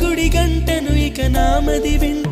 గుడి గంటను ఇక నామది వింటూ